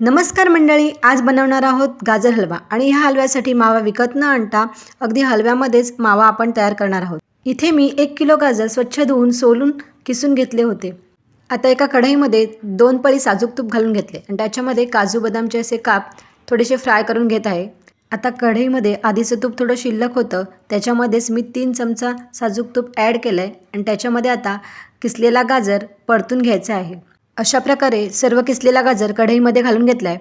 नमस्कार मंडळी आज बनवणार आहोत गाजर हलवा आणि ह्या हलव्यासाठी मावा विकत न आणता अगदी हलव्यामध्येच मावा आपण तयार करणार आहोत. इथे मी एक किलो गाजर स्वच्छ धुवून सोलून किसून घेतले होते. आता एका कढईमध्ये दोन पळी साजूक तूप घालून घेतले आणि त्याच्यामध्ये काजू बदामचे असे काप थोडेसे फ्राय करून घेत आहे. आता कढईमध्ये आधीचं तूप थोडं शिल्लक होतं त्याच्यामध्येच मी तीन चमचा साजूक तूप ॲड केलं आहे आणि त्याच्यामध्ये आता किसलेला गाजर परतून घ्यायचा आहे. अशा प्रकारे सर्व किसलेला गाजर कढईमध्ये घालून घेतला आहे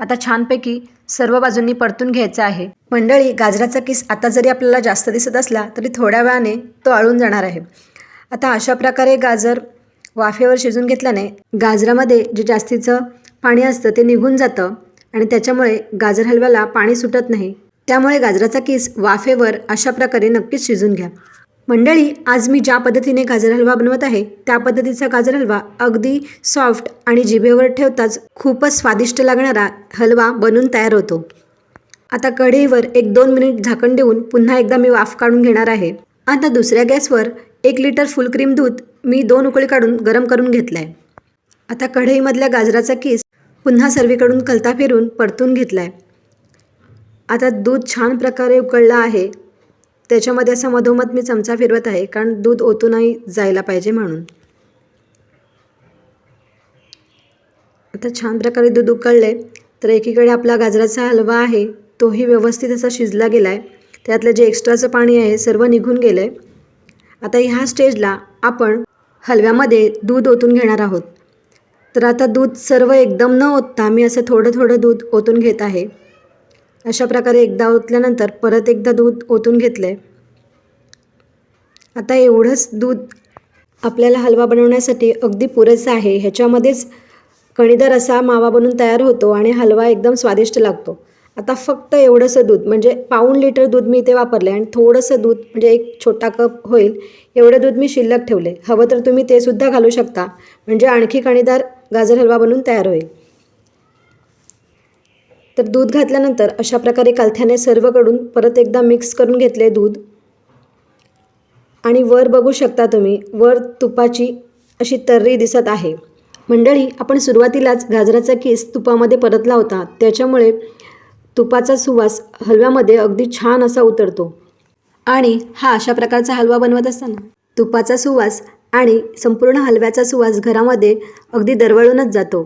आता छानपैकी सर्व बाजूंनी परतून घ्यायचा आहे. मंडळी गाजराचा किस आता जरी आपल्याला जास्त दिसत असला तरी थोड्या वेळाने तो आळून जाणार आहे. आता अशा प्रकारे गाजर वाफेवर शिजून घेतल्याने गाजरामध्ये जे जास्तीचं पाणी असतं ते निघून जातं आणि त्याच्यामुळे गाजर हलव्याला पाणी सुटत नाही. त्यामुळे गाजराचा किस वाफेवर अशा प्रकारे नक्कीच शिजून घ्या. मंडळी आज मी ज्या पद्धतीने गाजर हलवा बनवत आहे त्या पद्धतीचा गाजर हलवा अगदी सॉफ्ट आणि जिभेवर ठेवताच खूपच स्वादिष्ट लागणारा हलवा बनून तयार होतो. आता कढईवर एक दोन मिनिट झाकण देऊन पुन्हा एकदा मी वाफ काढून घेणार आहे. आता दुसऱ्या गॅसवर एक लिटर फुल क्रीम दूध मी दोन उकळी काढून गरम करून घेतलं आहे आता कढईमधल्या गाजराचा किस पुन्हा सर्वीकडून कलता फिरून परतून घेतला आहे आता दूध छान प्रकारे उकळलं आहे. त्याच्यामध्ये असं मधोमध मी चमचा फिरवत आहे कारण दूध ओतूनही जायला पाहिजे म्हणून. आता छान प्रकारे दूध उकळले तर एकीकडे आपला गाजराचा हलवा आहे तोही व्यवस्थित असा शिजला गेला आहे त्यातलं जे एक्स्ट्राचं पाणी आहे सर्व निघून गेलं. आहे आता ह्या स्टेजला आपण हलव्यामध्ये दूध ओतून घेणार आहोत. तर आता दूध सर्व एकदम न ओतता मी असं थोडं थोडं दूध ओतून घेत आहे. अशा प्रकारे एकदा ओतल्यानंतर परत एकदा दूध ओतून घेतलं आहे आता एवढंच दूध आपल्याला हलवा बनवण्यासाठी अगदी पुरेसं आहे. ह्याच्यामध्येच कणीदार असा मावा बनून तयार होतो आणि हलवा एकदम स्वादिष्ट लागतो. आता फक्त एवढंसं दूध म्हणजे पाऊण लिटर दूध मी इथे वापरले आणि थोडंसं दूध म्हणजे एक छोटा कप होईल एवढं दूध मी शिल्लक ठेवले हवं तर तुम्ही ते सुद्धा घालू शकता. म्हणजे आणखी कणीदार गाजर हलवा बनून तयार होईल. तर दूध घातल्यानंतर अशा प्रकारे कालथ्याने सर्वकडून परत एकदा मिक्स करून घेतले दूध. आणि वर बघू शकता तुम्ही वर तुपाची अशी तर्री दिसत आहे. मंडळी आपण सुरुवातीलाच गाजराचा केस तुपामध्ये परतला होता. त्याच्यामुळे तुपाचा सुवास हलव्यामध्ये अगदी छान असा उतरतो. आणि हा अशा प्रकारचा हलवा बनवत असताना तुपाचा सुवास आणि संपूर्ण हलव्याचा सुवास घरामध्ये अगदी दरवळूनच जातो.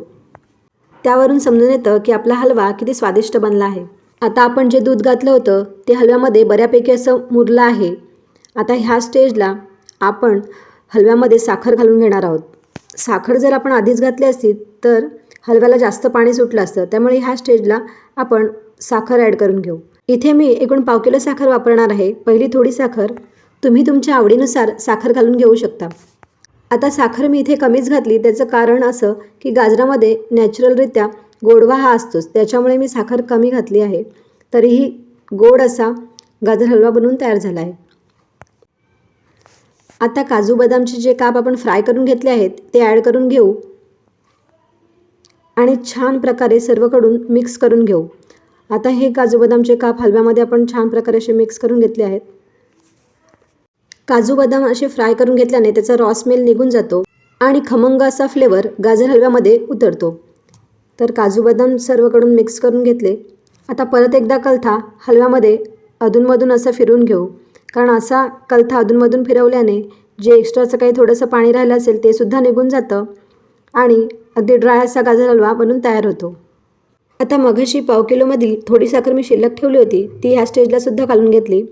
त्यावरून समजून येतं की आपला हलवा किती स्वादिष्ट बनला आहे. आता आपण जे दूध घातलं होतं ते हलव्यामध्ये बऱ्यापैकी असं मुरलं आहे. आता ह्या स्टेजला आपण हलव्यामध्ये साखर घालून घेणार आहोत. साखर जर आपण आधीच घातली असती तर हलव्याला जास्त पाणी सुटलं असतं. त्यामुळे ह्या स्टेजला आपण साखर ॲड करून घेऊ. इथे मी एकूण पाव किलो साखर वापरणार आहे. पहिली थोडी साखर तुम्ही तुमच्या आवडीनुसार साखर घालून घेऊ शकता. आता साखर मी इथे कमीच घातली. त्याचं कारण असं की गाजरामध्ये नॅचरलरित्या गोडवा हा असतोच. त्याच्यामुळे मी साखर कमी घातली आहे. तरीही गोड असा गाजर हलवा बनवून तयार झाला आहे. आता काजू बदामचे जे काप आपण फ्राय करून घेतले आहेत ते ॲड करून घेऊ. आणि छान प्रकारे सर्वकडून मिक्स करून घेऊ. आता हे काजू बदामचे काप हलव्यामध्ये आपण छान प्रकारे असे मिक्स करून घेतले आहेत. काजू बदाम असे फ्राय करून घेतल्याने त्याचा रॉ स्मेल निघून जातो आणि खमंग असा फ्लेवर गाजर हलव्यामध्ये उतरतो. तर काजू बदाम सर्वकडून मिक्स करून घेतले. आता परत एकदा कलथा हलव्यामध्ये अधूनमधून असं फिरून घेऊ. कारण असा कलथा अधूनमधून फिरवल्याने जे एक्स्ट्राचं काही थोडंसं पाणी राहिलं असेल ते सुद्धा निघून जातं आणि अगदी ड्राय असा गाजर हलवा बनून तयार होतो. आता मघाशी पाव किलोमधील थोडी साखर मी शिल्लक ठेवली होती ती ह्या स्टेजला सुद्धा घालून घेतली.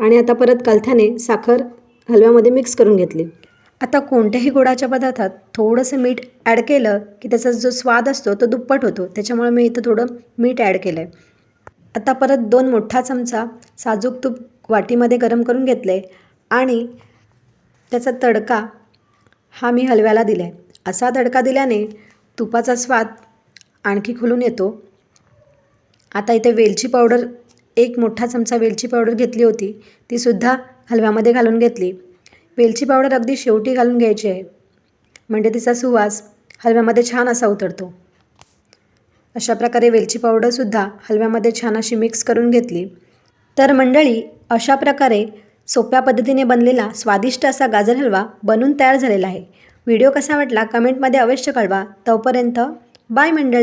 आणि आता परत कलथ्याने साखर हलव्यामध्ये मिक्स करून घेतली. आता कोणत्याही गोडाच्या पदार्थात थोडंसं मीठ ॲड केलं की त्याचा जो स्वाद असतो तो दुप्पट होतो. त्याच्यामुळे मी इथं थोडं मीठ ॲड केलं आहे आता परत दोन मोठा चमचा साजूक तूप वाटीमध्ये गरम करून घेतले आणि त्याचा तडका हा मी हलव्याला दिला आहे असा तडका दिल्याने तुपाचा स्वाद आणखी खुलून येतो. आता इथे वेलची पावडर एक मोठा चमचा वेलची पावडर घेतली होती. तीसुद्धा हलव्यामध्ये घालून घेतली. वेलची पावडर अगदी शेवटी घालून घ्यायची आहे. म्हणजे तिचा सुवास हलव्यामध्ये छान असा उतरतो. अशा प्रकारे वेलची पावडरसुद्धा हलव्यामध्ये छान अशी मिक्स करून घेतली. तर मंडळी अशा प्रकारे सोप्या पद्धतीने बनलेला स्वादिष्ट असा गाजर हलवा बनून तयार झालेला आहे. व्हिडिओ कसा वाटला कमेंटमध्ये अवश्य कळवा. तोपर्यंत बाय मंडळी.